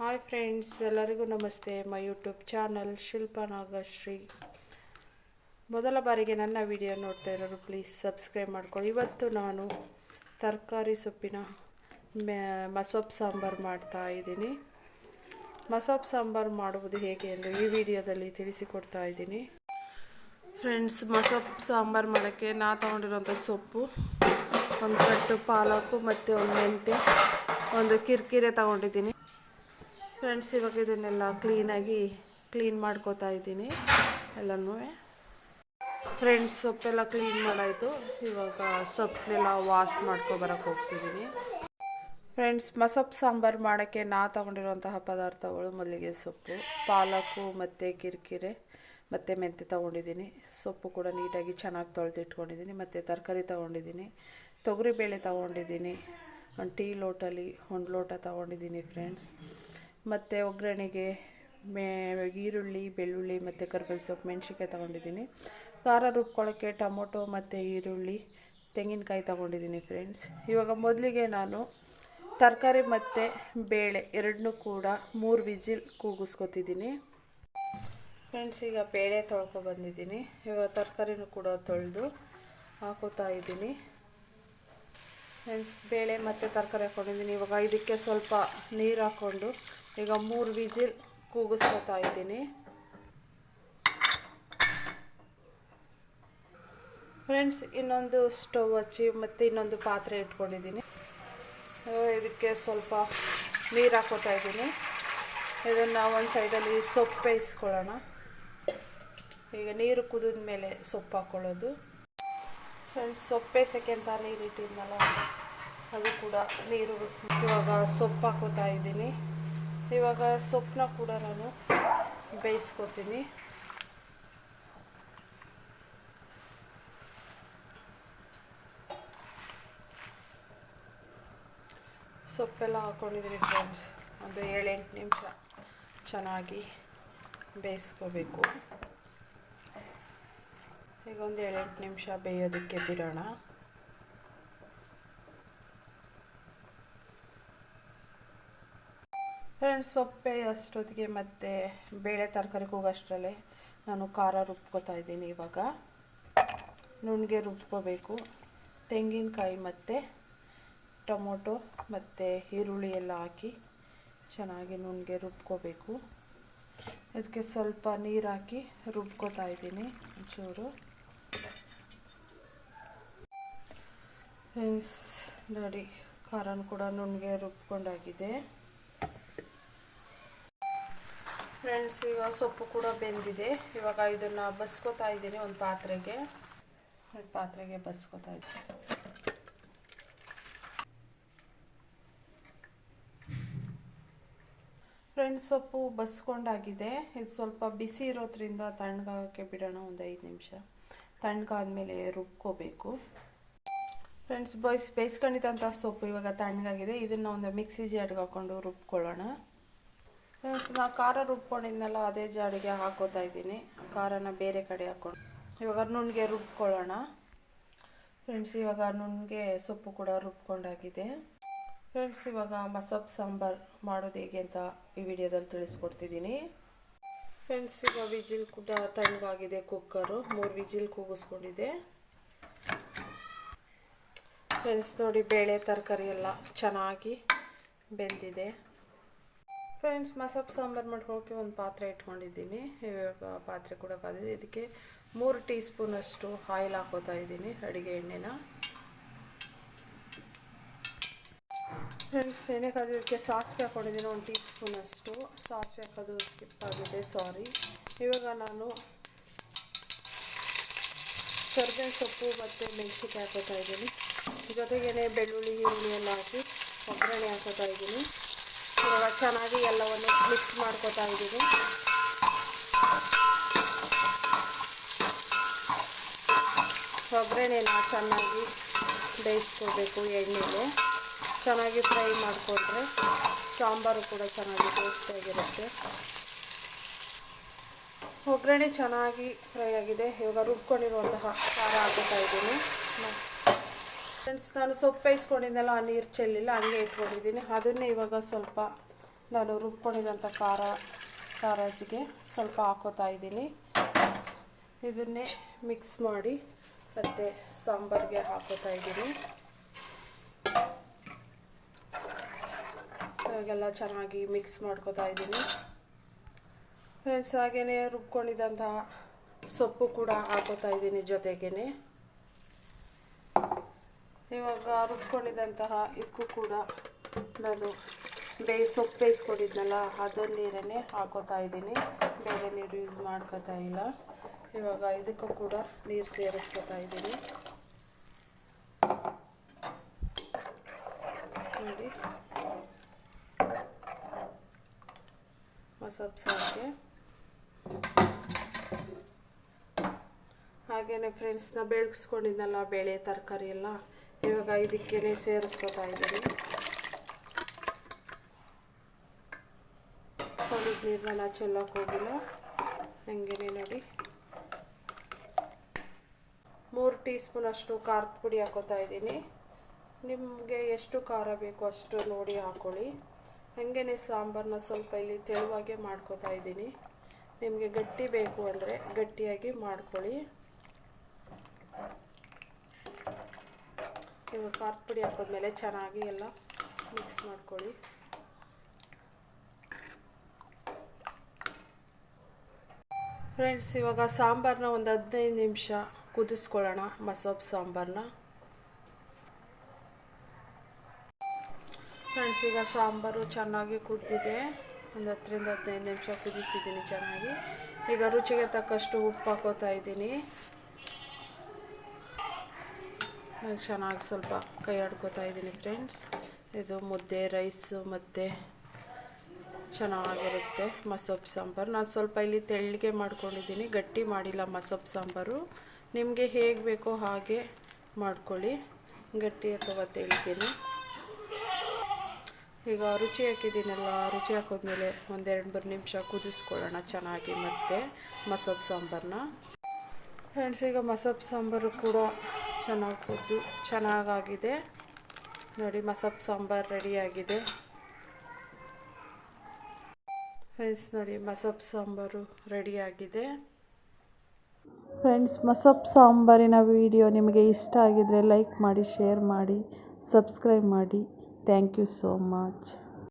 Hi friends ಎಲ್ಲರಿಗೂ ನಮಸ್ತೆ. My YouTube channel Shilpa Nagashree ಮೊದಲ ಬಾರಿಗೆ ನನ್ನ ವಿಡಿಯೋ ನೋಡ್ತಾ ಇರೋರು ಪ್ಲೀಸ್ ಸಬ್ಸ್ಕ್ರೈಬ್ ಮಾಡ್ಕೊಳ್ಳಿ. ಇವತ್ತು ನಾನು ತರಕಾರಿ ಸೊಪ್ಪಿನ ಮಸೊಪ್ಪು ಸಾಂಬಾರು ಮಾಡ್ತಾ ಇದ್ದೀನಿ. ಮಸೊಪ್ಪು ಸಾಂಬಾರು ಮಾಡುವುದು ಹೇಗೆ ಎಂದು ಈ ವಿಡಿಯೋದಲ್ಲಿ ತಿಳಿಸಿಕೊಡ್ತಾ ಇದ್ದೀನಿ. ಫ್ರೆಂಡ್ಸ್ ಮಸೊಪ್ಪು ಸಾಂಬಾರು ಮಾಡೋಕ್ಕೆ ನಾ ತೊಗೊಂಡಿರೋಂಥ ಸೊಪ್ಪು, ಒಂದು ಕಟ್ಟು ಪಾಲಕು ಮತ್ತು ಒಂದು ಮೆಂತ್ಯ, ಒಂದು ಕಿರಿಕಿರೆ ತಗೊಂಡಿದ್ದೀನಿ. ಫ್ರೆಂಡ್ಸ್, ಇವಾಗ ಇದನ್ನೆಲ್ಲ ಕ್ಲೀನಾಗಿ ಕ್ಲೀನ್ ಮಾಡ್ಕೋತಾ ಇದ್ದೀನಿ ಎಲ್ಲನೂ. ಫ್ರೆಂಡ್ಸ್, ಸೊಪ್ಪೆಲ್ಲ ಕ್ಲೀನ್ ಮಾಡಾಯಿತು. ಇವಾಗ ಸೊಪ್ಪನ್ನೆಲ್ಲ ವಾಶ್ ಮಾಡ್ಕೊಬರಕ್ಕೆ ಹೋಗ್ತಿದ್ದೀನಿ ಫ್ರೆಂಡ್ಸ್ ಮಸೊಪ್ಪು ಸಾಂಬಾರು ಮಾಡೋಕ್ಕೆ ನಾ ತೊಗೊಂಡಿರುವಂತಹ ಪದಾರ್ಥಗಳು ಮಲ್ಲಿಗೆ ಸೊಪ್ಪು, ಪಾಲಕು ಮತ್ತು ಕಿರಿಕಿರೆ ಮತ್ತು ಮೆಂತೆ ತೊಗೊಂಡಿದ್ದೀನಿ ಸೊಪ್ಪು ಕೂಡ ನೀಟಾಗಿ ಚೆನ್ನಾಗಿ ತೊಳೆದಿಟ್ಕೊಂಡಿದ್ದೀನಿ ಮತ್ತು ತರಕಾರಿ ತೊಗೊಂಡಿದ್ದೀನಿ ತೊಗರಿಬೇಳೆ ತೊಗೊಂಡಿದ್ದೀನಿ ಒಂದು ಟೀ ಲೋಟಲ್ಲಿ, ಒಂದು ಲೋಟ ತೊಗೊಂಡಿದ್ದೀನಿ ಫ್ರೆಂಡ್ಸ್. ಮತ್ತು ಒಗ್ಗರಣೆಗೆ ಮೇ, ಈರುಳ್ಳಿ, ಬೆಳ್ಳುಳ್ಳಿ ಮತ್ತು ಕರ್ಬೇವು ಸೊಪ್ಪು, ಮೆಣಸಿನ್ಕಾಯಿ ತೊಗೊಂಡಿದ್ದೀನಿ. ಖಾರ ರುಬ್ಕೊಳ್ಳೋಕ್ಕೆ ಟೊಮೊಟೊ ಮತ್ತು ಈರುಳ್ಳಿ, ತೆಂಗಿನಕಾಯಿ ತೊಗೊಂಡಿದ್ದೀನಿ ಫ್ರೆಂಡ್ಸ್ ಇವಾಗ ಮೊದಲಿಗೆ ನಾನು ತರಕಾರಿ ಮತ್ತು ಬೇಳೆ ಎರಡನ್ನೂ ಕೂಡ ಮೂರು ವಿಜಿಲ್ ಕೂಗಿಸ್ಕೊತಿದ್ದೀನಿ. ಫ್ರೆಂಡ್ಸ್ ಈಗ ಬೇಳೆ ತೊಳ್ಕೊ ಬಂದಿದ್ದೀನಿ. ಇವಾಗ ತರಕಾರಿನೂ ಕೂಡ ತೊಳೆದು ಹಾಕೋತಾ ಇದ್ದೀನಿ. ಫ್ರೆಂಡ್ಸ್ ಬೇಳೆ ಮತ್ತು ತರಕಾರಿ ಹಾಕ್ಕೊಂಡಿದ್ದೀನಿ ಇವಾಗ ಇದಕ್ಕೆ ಸ್ವಲ್ಪ ನೀರು ಹಾಕ್ಕೊಂಡು ಈಗ ಮೂರು ವಿಜಿಲ್ ಕೂಗಿಸ್ಕೊತಾ ಇದ್ದೀನಿ. ಫ್ರೆಂಡ್ಸ್, ಇನ್ನೊಂದು ಸ್ಟವ್ ಹಚ್ಚಿ ಮತ್ತು ಇನ್ನೊಂದು ಪಾತ್ರೆ ಇಟ್ಕೊಂಡಿದ್ದೀನಿ. ಇದಕ್ಕೆ ಸ್ವಲ್ಪ ನೀರು ಹಾಕೋತಾ ಇದ್ದೀನಿ. ಇದನ್ನು ಒಂದು ಸೈಡಲ್ಲಿ ಸೊಪ್ಪು ಬೇಯಿಸ್ಕೊಳ್ಳೋಣ. ಈಗ ನೀರು ಕುದಿದ ಮೇಲೆ ಸೊಪ್ಪು ಹಾಕ್ಕೊಳ್ಳೋದು ಫ್ರೆಂಡ್ಸ್, ಸೊಪ್ಪು ಬೇಯಿಸೋಕ್ಕೆ ಅಂತ ನೀರು ಇಟ್ಟಿದ್ನಲ್ಲ, ಅದು ಕೂಡ ನೀರು ಇವಾಗ ಸೊಪ್ಪು ಹಾಕೋತಾ ಇದ್ದೀನಿ. ಇವಾಗ ಸೊಪ್ಪನ್ನ ಕೂಡ ನಾನು ಬೇಯಿಸ್ಕೊತೀನಿ. ಸೊಪ್ಪೆಲ್ಲ ಹಾಕ್ಕೊಂಡಿದ್ದೀನಿ ಫ್ರೆಂಡ್ಸ್ ಒಂದು ಏಳೆಂಟು ನಿಮಿಷ ಚೆನ್ನಾಗಿ ಬೇಯಿಸ್ಕೋಬೇಕು. ಈಗ ಒಂದು ಏಳೆಂಟು ನಿಮಿಷ ಬೇಯೋದಕ್ಕೆ ಬಿಡೋಣ. ಸೊಪ್ಪೆ ಅಷ್ಟೊತ್ತಿಗೆ ಮತ್ತು ಬೇಳೆ ತರಕಾರಿ ಕೂಗೋಷ್ಟರಲ್ಲೇ ನಾನು ಖಾರ ರುಬ್ಕೋತಾ ಇದ್ದೀನಿ ಇವಾಗ. ನುಣ್ಣಗೆ ರುಬ್ಕೋಬೇಕು. ತೆಂಗಿನಕಾಯಿ ಮತ್ತು ಟೊಮೊಟೊ ಮತ್ತು ಈರುಳ್ಳಿ ಎಲ್ಲ ಹಾಕಿ ಚೆನ್ನಾಗಿ ನುಣ್ಣಗೆ ರುಬ್ಕೋಬೇಕು. ಅದಕ್ಕೆ ಸ್ವಲ್ಪ ನೀರು ಹಾಕಿ ರುಬ್ಕೋತಾ ಇದ್ದೀನಿ ಒಂಚೂರು. ನೋಡಿ, ಖಾರನ ಕೂಡ ನುಣ್ಣಗೆ ರುಬ್ಕೊಂಡಾಗಿದೆ. ಫ್ರೆಂಡ್ಸ್ ಇವಾಗ ಸೊಪ್ಪು ಕೂಡ ಬೆಂದಿದೆ. ಇವಾಗ ಇದನ್ನು ಬಸ್ಕೋತಾ ಇದ್ದೀನಿ ಒಂದು ಪಾತ್ರೆಗೆ. ಒಂದು ಪಾತ್ರೆಗೆ ಬಸ್ಕೋತಾ ಇದ್ದೀನಿ. ಫ್ರೆಂಡ್ಸ್ ಸೊಪ್ಪು ಬಸ್ಕೊಂಡಾಗಿದೆ. ಇದು ಸ್ವಲ್ಪ ಬಿಸಿ ಇರೋದ್ರಿಂದ ತಣ್ಣಗಾಗೋಕ್ಕೆ ಬಿಡೋಣ ಒಂದು ಐದು ನಿಮಿಷ. ತಣ್ಣಗಾದ್ಮೇಲೆ ರುಬ್ಕೋಬೇಕು. ಫ್ರೆಂಡ್ಸ್ ಬೈಸ್ ಬೇಯಿಸ್ಕೊಂಡಿದ್ದಂಥ ಸೊಪ್ಪು ಇವಾಗ ತಣ್ಣಗಾಗಿದೆ. ಇದನ್ನು ಒಂದು ಮಿಕ್ಸಿ ಜಾರ್ಗೆ ಹಾಕ್ಕೊಂಡು ರುಬ್ಕೊಳ್ಳೋಣ. ಫ್ರೆಂಡ್ಸ್ ನಾವು ಖಾರ ರುಬ್ಕೊಂಡಿದ್ನಲ್ಲ ಅದೇ ಜಾಡಿಗೆ ಹಾಕೋತಾ ಇದ್ದೀನಿ. ಖಾರನ ಬೇರೆ ಕಡೆ ಹಾಕೊಂಡು. ಇವಾಗ ನುಣ್ಣಗೆ ರುಬ್ಕೊಳ್ಳೋಣ. ಫ್ರೆಂಡ್ಸ್, ಇವಾಗ ನುಣ್ಣಗೆ ಸೊಪ್ಪು ಕೂಡ ರುಬ್ಕೊಂಡಾಗಿದೆ. ಫ್ರೆಂಡ್ಸ್, ಇವಾಗ ಮಸೊಪ್ಪು ಸಾಂಬಾರು ಮಾಡೋದು ಹೇಗೆ ಅಂತ ಈ ವಿಡಿಯೋದಲ್ಲಿ ತಿಳಿಸ್ಕೊಡ್ತಿದ್ದೀನಿ. ಫ್ರೆಂಡ್ಸ್, ಈಗ ವಿಜಿಲ್ ಕೂಡ ತಣ್ಣಗಾಗಿದೆ ಕುಕ್ಕರು. ಮೂರು ವಿಜಿಲ್ ಕೂಗಿಸ್ಕೊಂಡಿದೆ. ಫ್ರೆಂಡ್ಸ್, ನೋಡಿ, ಬೇಳೆ ತರಕಾರಿ ಎಲ್ಲ ಚೆನ್ನಾಗಿ ಬೆಂದಿದೆ. ಫ್ರೆಂಡ್ಸ್ ಮಸಾಪ್ ಸಾಂಬಾರು ಮಾಡ್ಕೊಳ್ಳೋಕೆ ಒಂದು ಪಾತ್ರೆ ಇಟ್ಕೊಂಡಿದ್ದೀನಿ. ಇವಾಗ ಪಾತ್ರೆ ಕೂಡ ಕಾದಿದೆ. ಇದಕ್ಕೆ ಮೂರು ಟೀ ಸ್ಪೂನಷ್ಟು ಆಯಿಲ್ ಹಾಕೋತಾ ಇದ್ದೀನಿ, ಅಡುಗೆ ಎಣ್ಣೆನ. ಫ್ರೆಂಡ್ಸ್ ಎಣ್ಣೆ ಕಾದಿದ್ದಕ್ಕೆ ಸಾಸಿವೆ ಹಾಕೊಂಡಿದ್ದೀನಿ ಒಂದು ಟೀ ಸ್ಪೂನಷ್ಟು ಸಾಸಿವೆ ಹಾಕೋದು ಸ್ಕಿಪ್ ಆಗಿದೆ ಸಾರಿ ಇವಾಗ ನಾನು ಕರ್ಬೇವಿನ ಸೊಪ್ಪು ಮತ್ತು ಮೆಣಸಿನ್ಕಾಯಿ ಹಾಕೋತಾ ಇದ್ದೀನಿ. ಜೊತೆಗೇನೆ ಬೆಳ್ಳುಳ್ಳಿ, ಈರುಳ್ಳಿ ಎಲ್ಲ ಹಾಕಿ ಒಗ್ಗರಣೆ ಹಾಕೋತಾ ಇದ್ದೀನಿ. ಇವಾಗ ಚೆನ್ನಾಗಿ ಎಲ್ಲವನ್ನು ಮಿಕ್ಸ್ ಮಾಡ್ಕೋತಾ ಇದ್ದೀವಿ. ಒಗ್ಗರಣೆನ ಚೆನ್ನಾಗಿ ಬೇಯಿಸ್ಕೋಬೇಕು ಎಣ್ಣೆಗೆ. ಚೆನ್ನಾಗಿ ಫ್ರೈ ಮಾಡಿಕೊಂಡ್ರೆ ಸಾಂಬಾರು ಕೂಡ ಚೆನ್ನಾಗಿ ಟೇಸ್ಟಿಯಾಗಿರುತ್ತೆ ಒಗ್ಗರಣೆ ಚೆನ್ನಾಗಿ ಫ್ರೈ ಆಗಿದೆ. ಇವಾಗ ರುಬ್ಕೊಂಡಿರುವಂತಹ ಖಾರ ಹಾಕೋತಾ ಇದ್ದೀನಿ. ಫ್ರೆಂಡ್ಸ್ ನಾನು ಸೊಪ್ಪು ಬೇಯಿಸ್ಕೊಂಡಿದ್ದೆಲ್ಲ ಆ ನೀರು ಚೆಲ್ಲಿಲ್ಲ, ಹಂಗೆ ಇಟ್ಕೊಂಡಿದ್ದೀನಿ. ಅದನ್ನೇ ಇವಾಗ ಸ್ವಲ್ಪ ನಾನು ರುಬ್ಕೊಂಡಿದ್ದಂಥ ಖಾರ ಖಾರಜ್ಗೆ ಸ್ವಲ್ಪ ಹಾಕೋತಾ ಇದ್ದೀನಿ. ಇದನ್ನೇ ಮಿಕ್ಸ್ ಮಾಡಿ ಮತ್ತು ಸಾಂಬಾರಿಗೆ ಹಾಕೋತಾ ಇದ್ದೀನಿ. ಇವಾಗೆಲ್ಲ ಚೆನ್ನಾಗಿ ಮಿಕ್ಸ್ ಮಾಡ್ಕೋತಾ ಇದ್ದೀನಿ. ಫ್ರೆಂಡ್ಸ್ ಹಾಗೆಯೇ ರುಬ್ಕೊಂಡಿದ್ದಂತಹ ಸೊಪ್ಪು ಕೂಡ ಹಾಕೋತಾ ಇದ್ದೀನಿ ಜೊತೆಗೇ ಇವಾಗ ರುಬ್ಕೊಂಡಿದ್ದಂತಹ ಇದಕ್ಕೂ ಕೂಡ ನಾನು ಬೇಯ್ ಸೊಪ್ಪು ಬೇಯಿಸ್ಕೊಂಡಿದ್ನಲ್ಲ ಅದರ ನೀರನ್ನೇ ಹಾಕೋತಾ ಇದ್ದೀನಿ. ಬೇರೆ ನೀರು ಯೂಸ್ ಮಾಡ್ಕೋತಾ ಇಲ್ಲ. ಇವಾಗ ಇದಕ್ಕೂ ಕೂಡ ನೀರು ಸೇರಿಸ್ಕೊತಾ ಇದ್ದೀನಿ. ನೋಡಿ. ಮಸಬ್ ಸಾರಿಗೆ. ಹಾಗೆಯೇ ಫ್ರೆಂಡ್ಸ್ನ ಬೆಳಗಿಸ್ಕೊಂಡಿದ್ನಲ್ಲ ಬೇಳೆ ತರಕಾರಿ ಎಲ್ಲ. ಇವಾಗ ಇದಕ್ಕೆ ಸೇರಿಸ್ಕೊತಾ ಇದ್ದೀನಿ. ಸ್ಕೊಂಡಿದ್ದ ನೀರನ್ನ ಚೆಲ್ಲಕ್ಕೆ ಹೋಗಿಲ್ಲ. ಹಂಗೇನೆ ನೋಡಿ. ಮೂರು ಟೀ ಸ್ಪೂನ್ ಅಷ್ಟು ಖಾರದ ಪುಡಿ ಹಾಕೋತಾ ಇದ್ದೀನಿ. ನಿಮಗೆ ಎಷ್ಟು ಖಾರ ಬೇಕು ಅಷ್ಟು ನೋಡಿ ಹಾಕ್ಕೊಳ್ಳಿ ಹಾಗೇನೆ ಸಾಂಬಾರನ್ನ ಸ್ವಲ್ಪ ಇಲ್ಲಿ ತೆಳುವಾಗೆ ಮಾಡ್ಕೋತಾ ಇದ್ದೀನಿ. ನಿಮಗೆ ಗಟ್ಟಿ ಬೇಕು ಅಂದರೆ ಗಟ್ಟಿಯಾಗಿ ಮಾಡ್ಕೊಳ್ಳಿ. ಇವಾಗ ಖಾರದ ಪುಡಿ ಹಾಕಿದ್ಮೇಲೆ ಚೆನ್ನಾಗಿ ಎಲ್ಲ ಮಿಕ್ಸ್ ಮಾಡ್ಕೊಳ್ಳಿ. ಫ್ರೆಂಡ್ಸ್ ಇವಾಗ ಸಾಂಬಾರನ್ನ ಒಂದು ಹದಿನೈದು ನಿಮಿಷ ಕುದಿಸ್ಕೊಳ್ಳೋಣ ಮಸೊಪ್ಪು ಸಾಂಬಾರನ್ನ ಫ್ರೆಂಡ್ಸ್ ಈಗ ಸಾಂಬಾರು ಚೆನ್ನಾಗಿ ಕುದ್ದಿದೆ. ಒಂದು ಹತ್ತರಿಂದ ಹದಿನೈದು ನಿಮಿಷ ಕುದಿಸಿದ್ದೀನಿ ಚೆನ್ನಾಗಿ. ಈಗ ರುಚಿಗೆ ತಕ್ಕಷ್ಟು ಉಪ್ಪು ಹಾಕೋತಾ ಇದ್ದೀನಿ. ಚೆನ್ನಾಗಿ ಸ್ವಲ್ಪ ಕೈ ಆಡ್ಕೋತಾ ಇದ್ದೀನಿ ಫ್ರೆಂಡ್ಸ್ ಇದು ಮುದ್ದೆ ರೈಸು ಮತ್ತು ಚೆನ್ನಾಗಿರುತ್ತೆ. ಮಸೊಪ್ಪು ಸಾಂಬಾರು. ನಾನು ಸ್ವಲ್ಪ ಇಲ್ಲಿ ತೆಳ್ಳಗೆ ಮಾಡ್ಕೊಂಡಿದ್ದೀನಿ. ಗಟ್ಟಿ ಮಾಡಿಲ್ಲ ಮಸೊಪ್ಪು ಸಾಂಬಾರು. ನಿಮಗೆ ಹೇಗೆ ಬೇಕೋ ಹಾಗೆ ಮಾಡ್ಕೊಳ್ಳಿ. ಗಟ್ಟಿ ಅಥವಾ ತೆಳ್ಳಗೆನೆ. ಈಗ ರುಚಿ ಹಾಕಿದ್ದೀನಲ್ಲ, ರುಚಿ ಹಾಕಿದ್ಮೇಲೆ ಒಂದೆರಡು ಮೂರು ನಿಮಿಷ ಕುದಿಸ್ಕೊಳ್ಳೋಣ ಚೆನ್ನಾಗಿ ಮತ್ತೆ ಮಸೊಪ್ಪು ಸಾಂಬಾರನ್ನ ಫ್ರೆಂಡ್ಸ್ ಈಗ ಮಸೊಪ್ಪು ಸಾಂಬಾರು ಕೂಡ ಚೆನ್ನಾಗಿ ಕುದ್ದು ಚೆನ್ನಾಗಾಗಿದೆ. ನೋಡಿ ಮಸಪ್ಪು ಸಾಂಬಾರು ರೆಡಿಯಾಗಿದೆ. ಫ್ರೆಂಡ್ಸ್ ನೋಡಿ ಮಸಪ್ ಸಾಂಬಾರು ರೆಡಿಯಾಗಿದೆ. ಫ್ರೆಂಡ್ಸ್ ಮಸಪ್ ಸಾಂಬಾರಿನ ವಿಡಿಯೋ ನಿಮಗೆ ಇಷ್ಟ ಆಗಿದರೆ ಲೈಕ್ ಮಾಡಿ ಶೇರ್ ಮಾಡಿ ಸಬ್ಸ್ಕ್ರೈಬ್ ಮಾಡಿ. Thank you so much